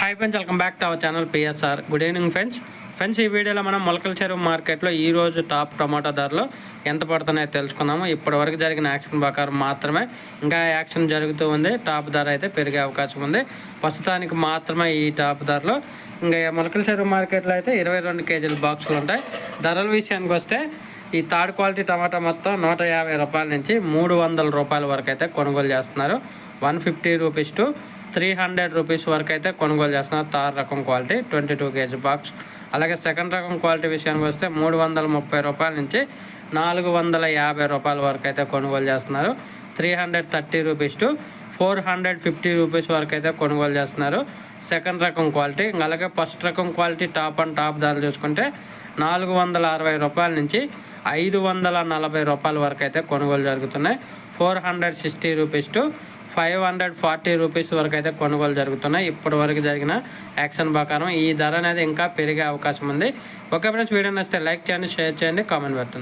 Hi friends welcome back to our channel PSR good evening friends friends ఈ వీడియోలో మనం మొలకల చెరువు మార్కెట్లో ఈరోజు టాప్ టమాటా ధరలు ఎంత పడుతున్నాయో తెలుసుకుందాము. ఇప్పటివరకు జరిగిన యాక్షన్ ప్రకారం మాత్రమే ఇంకా యాక్షన్ జరుగుతూ ఉంది. టాప్ ధర అయితే పెరిగే అవకాశం ఉంది. ప్రస్తుతానికి మాత్రమే ఈ టాప్ ధరలు. ఇంకా మొలకల చెరువు మార్కెట్లో అయితే ఇరవై రెండు కేజీల బాక్సులు ఉంటాయి. ధరల విషయానికి వస్తే ఈ థర్డ్ క్వాలిటీ టమాటా మొత్తం నూట యాభై రూపాయల నుంచి మూడు వందల రూపాయల వరకు అయితే కొనుగోలు చేస్తున్నారు. One fifty rupees to three hundred rupees వరకు అయితే కొనుగోలు చేస్తున్నారు. థర్డ్ రకం quality twenty two KG box. అలాగే సెకండ్ రకం క్వాలిటీ విషయానికి వస్తే మూడు వందల ముప్పై రూపాయల నుంచి నాలుగు వందల యాభై రూపాయల వరకు అయితే కొనుగోలు చేస్తున్నారు. Three hundred thirty rupees to four hundred fifty rupees వరకు అయితే కొనుగోలు చేస్తున్నారు. సెకండ్ రకం క్వాలిటీ ఇంకా అలాగే ఫస్ట్ రకం క్వాలిటీ టాప్ అండ్ టాప్ ధరలు చూసుకుంటే నాలుగు వందల అరవై రూపాయల నుంచి ఐదు వందల నలభై రూపాయల వరకు అయితే కొనుగోలు జరుగుతున్నాయి. Four hundred sixty rupees to five hundred forty rupees వరకు అయితే కొనుగోలు జరుగుతున్నాయి. ఇప్పటి వరకు జరిగిన యాక్షన్ ప్రకారం ఈ ధర అనేది ఇంకా పెరిగే అవకాశం ఉంది. ఓకే ఫ్రెండ్స్ వీడియో నచ్చితే లైక్ చేయండి షేర్ చేయండి కామెంట్ పెట్టండి.